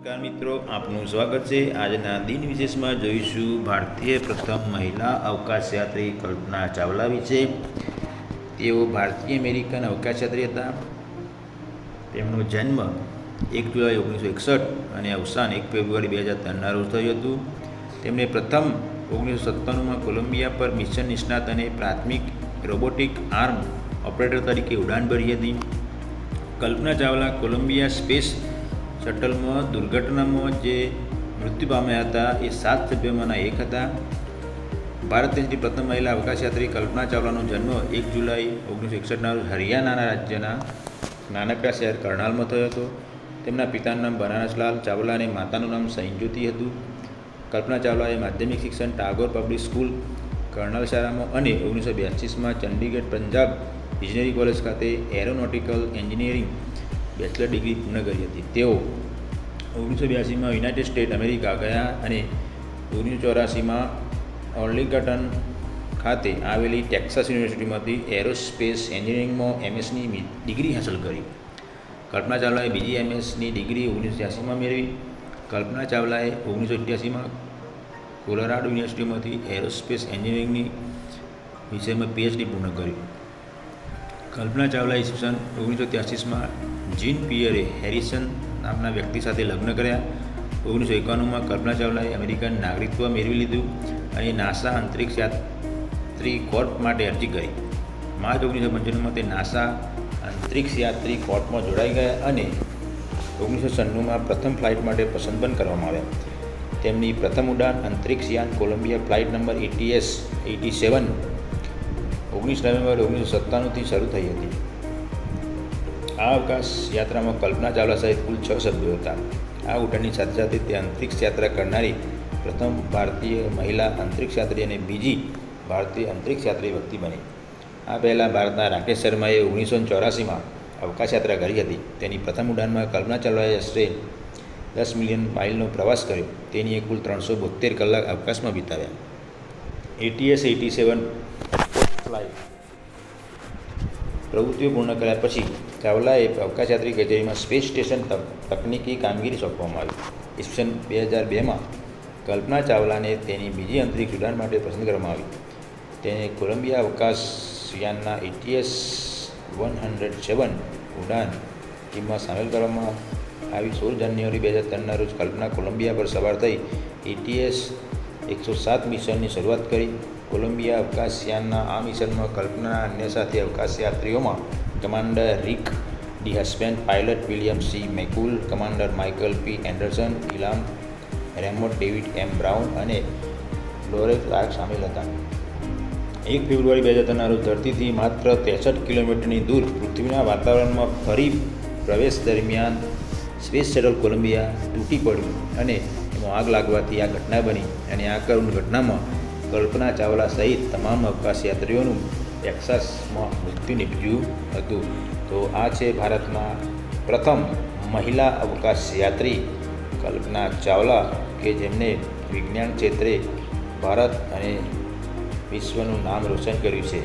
નમસ્કાર મિત્રો, આપનું સ્વાગત છે. આજના દિન વિશેષમાં જોઈશું ભારતીય પ્રથમ મહિલા અવકાશયાત્રી કલ્પના ચાવલા વિશે તેઓ ભારતીય અમેરિકન અવકાશયાત્રી હતા. તેમનો જન્મ એક જુલાઈ ઓગણીસો એકસઠ અને અવસાન એક ફેબ્રુઆરી બે હજાર ત્રણના રોજ થયું હતું. તેમણે પ્રથમ ઓગણીસો સત્તાણુંમાં કોલંબિયા પર મિશન નિષ્ણાત અને પ્રાથમિક રોબોટિક આર્મ ઓપરેટર તરીકે ઉડાન ભરી હતી. કલ્પના ચાવલા કોલંબિયા સ્પેસ શટલમાં દુર્ઘટનામાં જે મૃત્યુ પામ્યા હતા, એ સાત સભ્યોમાંના એક હતા. ભારત દેશની પ્રથમ મહિલા અવકાશયાત્રી કલ્પના ચાવલાનો જન્મ એક જુલાઈ ઓગણીસો એકસઠના રોજ હરિયાણાના રાજ્યના નાનકડા શહેર કરણાલમાં થયો હતો. તેમના પિતાનું નામ બનારસલાલ ચાવલા અને માતાનું નામ સૈંજ્યોતિ હતું. કલ્પના ચાવલાએ માધ્યમિક શિક્ષણ ટાગોર પબ્લિક સ્કૂલ, કર્નલ શાળામાં અને ઓગણીસો બ્યાસીસમાં ચંડીગઢ પંજાબ ઇજનેરી કોલેજ ખાતે એરોનોટિકલ એન્જિનિયરિંગ બેચલર ડિગ્રી પૂર્ણ કરી હતી. તેઓ ઓગણીસો બ્યાસીમાં યુનાઇટેડ સ્ટેટ અમેરિકા ગયા અને ઓગણીસો ચોરાસીમાં ઓર્લિગટન ખાતે આવેલી ટેક્સાસ યુનિવર્સિટીમાંથી એરોસ્પેસ એન્જિનિયરિંગમાં એમએસની ડિગ્રી હાંસલ કરી. કલ્પના ચાવલાએ બીજી એમએસની ડિગ્રી ઓગણીસો ત્યાસીમાં મેળવી. કલ્પના ચાવલાએ ઓગણીસો અઠ્યાસીમાં કોલોરાડો યુનિવર્સિટીમાંથી એરોસ્પેસ એન્જિનિયરિંગની વિષયમાં પીએચડી પૂર્ણ કર્યું. કલ્પના ચાવલા શિક્ષણ ઓગણીસો ત્યાસીસમાં જીન પિયરે હેરિસન નામના વ્યક્તિ સાથે લગ્ન કર્યા. ઓગણીસો એકાણુંમાં કલ્પના ચાવલાએ અમેરિકન નાગરિકત્વ મેળવી લીધું અને નાસા અંતરિક્ષ યાત્રી કોર્પ માટે અરજી કરી. માર્ચ ઓગણીસો પંચાણુંમાં તે નાસા અંતરિક્ષ યાત્રી કોર્પમાં જોડાઈ ગયા અને ઓગણીસો છન્નુંમાં પ્રથમ ફ્લાઇટ માટે પસંદ પણ કરવામાં આવ્યા. તેમની પ્રથમ ઉડાન અંતરિક્ષ yarn Columbia flight number ATS eighty seven ઓગણીસ નવેમ્બર ઓગણીસો સત્તાણુંથી શરૂ થઈ હતી. આ અવકાશ યાત્રામાં કલ્પના ચાવલા સહિત કુલ છ સભ્યો હતા. આ ઉડાનની સાથે સાથે તે અંતરિક્ષ યાત્રા કરનારી પ્રથમ ભારતીય મહિલા અંતરિક્ષ યાત્રી અને બીજી ભારતીય અંતરિક્ષ યાત્રી વ્યક્તિ બની. આ પહેલાં ભારતના રાકેશ શર્માએ ઓગણીસો ચોરાસીમાં અવકાશ યાત્રા કરી હતી. તેની પ્રથમ ઉડાનમાં કલ્પના ચાવલાએ આશરે દસ મિલિયન માઇલનો પ્રવાસ કર્યો. તેની કુલ ત્રણસો બોતેર કલાક અવકાશમાં વિતાવ્યા. એટીએસ એટી સેવન ફ્લાઇટ પ્રવૃત્તિઓ પૂર્ણ કર્યા પછી ચાવલાએ અવકાશયાત્રી કચેરીમાં સ્પેસ સ્ટેશન તક, તકનીકી કામગીરી સોંપવામાં આવી. ઈસવીસન બે હજાર બેમાં કલ્પના ચાવલાને તેની બીજી અંતરિક્ષ ઉડાન માટે પસંદ કરવામાં આવી. તેને કોલંબિયા અવકાશયાનના એટીએસ વન હંડ્રેડ સેવન ઉડાન ટીમમાં સામેલ કરવામાં આવી. સોળ જાન્યુઆરી બે હજાર ત્રણના રોજ કલ્પના કોલંબિયા પર સવાર થઈ એટીએસ એકસો સાત મિશનની શરૂઆત કરી. કોલંબિયા, અવકાશયાનના આ મિશનમાં કલ્પનાના અન્ય સાથે અવકાશયાત્રીઓમાં commander Rick D Husband pilot William C. McCool, commander Michael P. Anderson Ilan Ramon, David M. Brown અને લોરે આર્ક સામેલ હતા. એક ફેબ્રુઆરી બે હજાર ત્રણના રોજ ધરતીથી માત્ર ત્રેસઠ કિલોમીટરની દૂર પૃથ્વીના વાતાવરણમાં ફરી પ્રવેશ દરમિયાન સ્પેસ શટલ કોલંબિયા તૂટી પડ્યું અને એમાં આગ લાગવાથી આ ઘટના બની અને આ કરુણ ઘટનામાં કલ્પના ચાવલા સહિત તમામ અવકાશયાત્રીઓનું ટેક્સાસમાં મૃત્યુ નીપજ્યું હતું. તો આ છે ભારતમાં પ્રથમ મહિલા અવકાશયાત્રી કલ્પના ચાવલા કે જેમને વિજ્ઞાન ક્ષેત્રે ભારત અને વિશ્વનું નામ રોશન કર્યું છે.